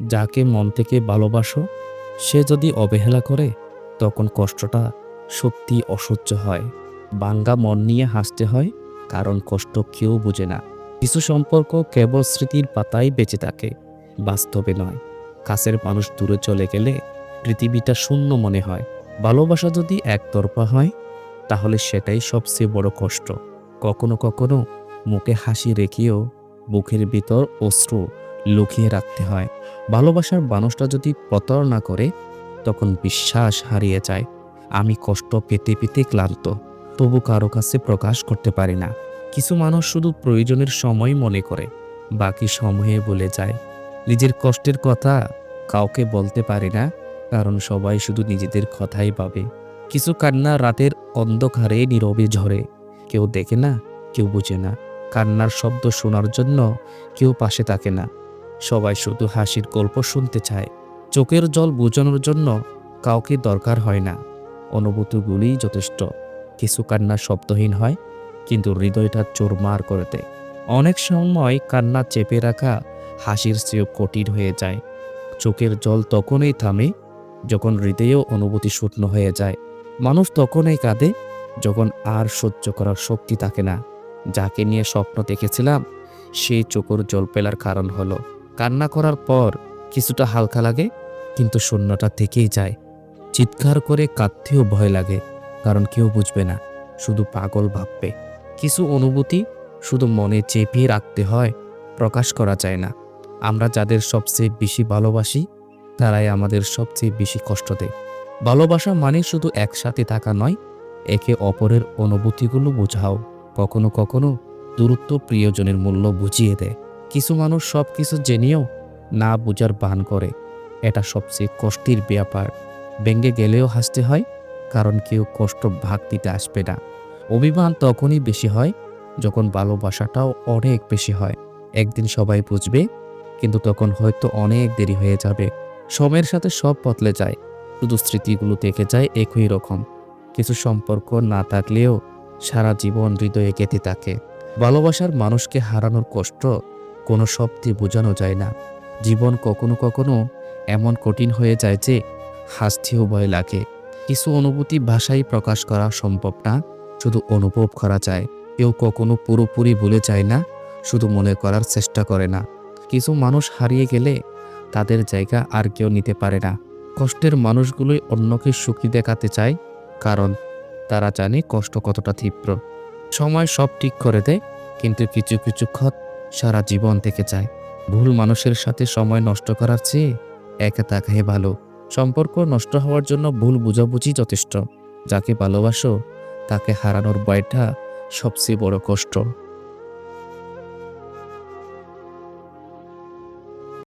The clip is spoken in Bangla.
যাকে মন থেকে ভালোবাসো, সে যদি অবহেলা করে, তখন কষ্টটা সত্যি অসহ্য হয়। বাঙ্গা মন নিয়ে হাসতে হয়, কারণ কষ্ট কেউ বোঝে না। কিছু সম্পর্ক কেবল স্মৃতির পাতায় বেঁচে থাকে, বাস্তবে নয়। কাছের মানুষ দূরে চলে গেলে পৃথিবীটা শূন্য মনে হয়। ভালোবাসা যদি একতরফা হয়, তাহলে সেটাই সবচেয়ে বড় কষ্ট। কখনো কখনো মুখে হাসি রেখেও বুকের ভিতর অশ্রু লুকিয়ে রাখতে হয়। ভালোবাসার মানুষটা যদি প্রতারণা করে, তখন বিশ্বাস হারিয়ে যায়। আমি কষ্ট পেতে পেতে ক্লান্ত, তবু কারও কাছে প্রকাশ করতে পারি না। কিছু মানুষ শুধু প্রয়োজনের সময় মনে করে, বাকি সময়ে বলে যায়। নিজের কষ্টের কথা কাউকে বলতে পারে না, কারণ সবাই শুধু নিজেদের কথাই পাবে কিছু কান্না রাতের অন্ধকারে নীরবে ঝরে। কেউ দেখে না, কেউ বুঝে না। কান্নার শব্দ শোনার জন্য কেউ পাশে থাকে না। সবাই শুধু হাসির গল্প শুনতে চায়। চোখের জল বোঝানোর জন্য কাউকে দরকার হয় না। অনুভূতিগুলিই যথেষ্ট। কিছু কান্না শব্দহীন হয়, কিন্তু হৃদয়টা চোরমার করে দেয়। অনেক সময় কান্না চেপে রাখা হাসির চেয়েও কঠিন হয়ে যায়। চোখের জল তখনই থামে যখন হৃদয়েও অনুভূতি শূন্য হয়ে যায়। মানুষ তখনই কাঁদে যখন আর সহ্য করার শক্তি থাকে না। যাকে নিয়ে স্বপ্ন দেখেছিলাম, সেই চোখের জল পেলার কারণ হলো কান্না করার পর কিছুটা হালকা লাগে, কিন্তু শূন্যটা থেকেই যায়। চিৎকার করে কাঁদতেও ভয় লাগে, কারণ কেউ বুঝবে না, শুধু পাগল ভাববে। কিছু অনুভূতি শুধু মনে চেপিয়ে রাখতে হয়, প্রকাশ করা যায় না। আমরা যাদের সবচেয়ে বেশি ভালোবাসি, তারাই আমাদের সবচেয়ে বেশি কষ্ট দেয়। ভালোবাসা মানে শুধু একসাথে থাকা নয়, একে অপরের অনুভূতিগুলো বোঝাও, কখনো কখনো দূরত্ব প্রিয়জনের মূল্য বুঝিয়ে দেয়। কিছু মানুষ সব কিছু জেনেও না বোঝার বান করে। এটা সবচেয়ে কষ্টের ব্যাপার। ব্যঙ্গে গেলেও হাসতে হয়, কারণ কেউ কষ্ট ভাগ দিতে আসবে না। অভিমান তখনই বেশি হয়, যখন ভালোবাসাটাও অনেক বেশি হয়। একদিন সবাই বুঝবে, কিন্তু তখন হয়তো অনেক দেরি হয়ে যাবে। সময়ের সাথে সব বদলে যায়, শুধু স্মৃতিগুলো থেকে যায় একই রকম। কিছু সম্পর্ক না থাকলেও সারা জীবন হৃদয়ে গেঁথে থাকে। ভালোবাসার মানুষকে হারানোর কষ্ট কোনো শব্দে বোঝানো যায় না। জীবন কখনো কখনো এমন কঠিন হয়ে যায় যে হাসতেও ভয় লাগে। কিছু অনুভূতি ভাষায় প্রকাশ করা সম্ভব না, শুধু অনুভব করা যায়। কেউ কখনো পুরোপুরি ভুলে যায় না, শুধু মনে করার চেষ্টা করে না। কিছু মানুষ হারিয়ে গেলে তাদের জায়গা আর কেউ নিতে পারে না। কষ্টের মানুষগুলোই অন্যকে সুখী দেখাতে চায়, কারণ তারা জানে কষ্ট কতটা তীব্র। সময় সব ঠিক করে দেয়, কিন্তু কিছু কিছু ক্ষত সারা জীবন থেকে যায়। ভুল মানুষের সাথে সময় নষ্ট করার চেয়ে একা থাকাই ভালো। সম্পর্ক নষ্ট হওয়ার জন্য ভুল বুঝাবুঝি যথেষ্ট। যাকে ভালোবাসো, তাকে হারানোর ভয়টা সবচেয়ে বড় কষ্ট।